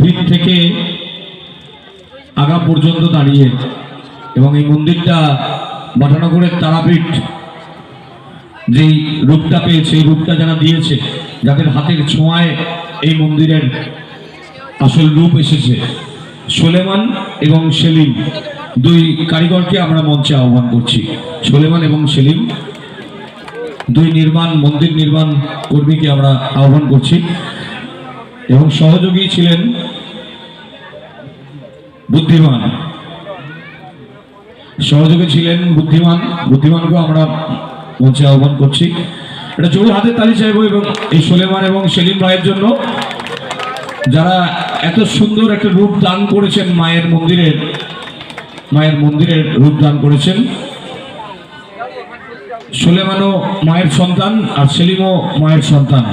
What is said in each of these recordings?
ভিত থেকে আগা পর্যন্ত দাঁড়িয়ে এবং এই মন্দিরটা বাটানগরের তারাপীঠ যেই রূপটা পেয়েছে, এই রূপটা যারা দিয়েছে, যাদের হাতের ছোঁয়ায় এই মন্দিরের আসল রূপ এসেছে, সোলেমান এবং সেলিম দুই কারিগরকে আমরা মঞ্চে আহ্বান করছি। সোলেমান এবং সেলিম দুই নির্মাণ, মন্দির নির্মাণ কর্মীকে আমরা আহ্বান করছি। এবং সহযোগী ছিলেন বুদ্ধিমান। সহযোগী ছিলেন বুদ্ধিমান। বুদ্ধিমানকে আমরা মঞ্চে আহ্বান করছি। এটা জোরে হাতে তালি চাইব এবং এই সোলেমান এবং সেলিম ভাইয়ের জন্য। যারা এত সুন্দর একটা রূপ দান করেছেন মায়ের মন্দিরের মায়ের মন্দিরের রূপ দান করেছেন। সোলেমানও মায়ের সন্তান আর সেলিমও মায়ের সন্তান।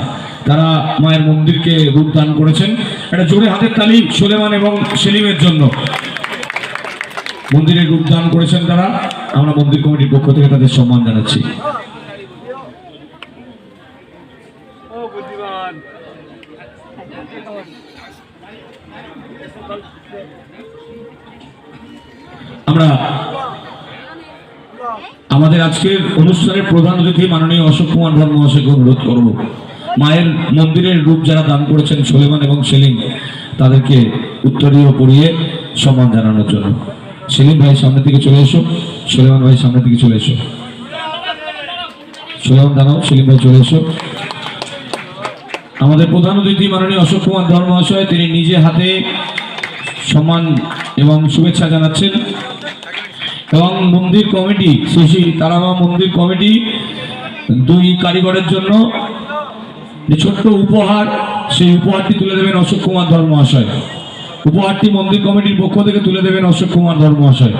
তারা মায়ের মন্দিরকে রূপ দান করেছেন। একটা জোরে হাতের তালি সোলেমান এবং সেলিমের জন্য। মন্দিরের রূপ দান করেছেন তারা। আমরা মন্দির কমিটির পক্ষ থেকে তাদের সম্মান জানাচ্ছি। আমরা আমাদের আজকের অনুষ্ঠানের প্রধান অতিথি মাননীয় অশোক কুমার ধর্ম মহাশয়কে অনুরোধ করব। মায়ের মন্দিরের রূপ যারা দান করেছেন সোলেমান এবং সেলিম, তাদেরকে উত্তরীয় পড়িয়ে সম্মান জানানোর জন্য। সেলিম ভাই, সামনের দিকে চলে এসো। সোলেমান ভাই, সামনের দিকে চলে এসো। সোলেমান দাঁড়াও, সেলিম ভাই চলে এসো। আমাদের প্রধান অতিথি মাননীয় অশোক কুমার ধর্ম মহাশয়, তিনি নিজে হাতে সম্মান এবং শুভেচ্ছা জানাচ্ছেন। এবং মন্দির কমিটি শ্রী তারামা মন্দির কমিটি, দুই কারিগরের জন্য যে ছোট্ট উপহার, সেই উপহারটি তুলে দেবেন অশোক কুমার ধর্ম মহাশয় উপহারটি মন্দির কমিটির পক্ষ থেকে তুলে দেবেন অশোক কুমার ধর্ম মহাশয়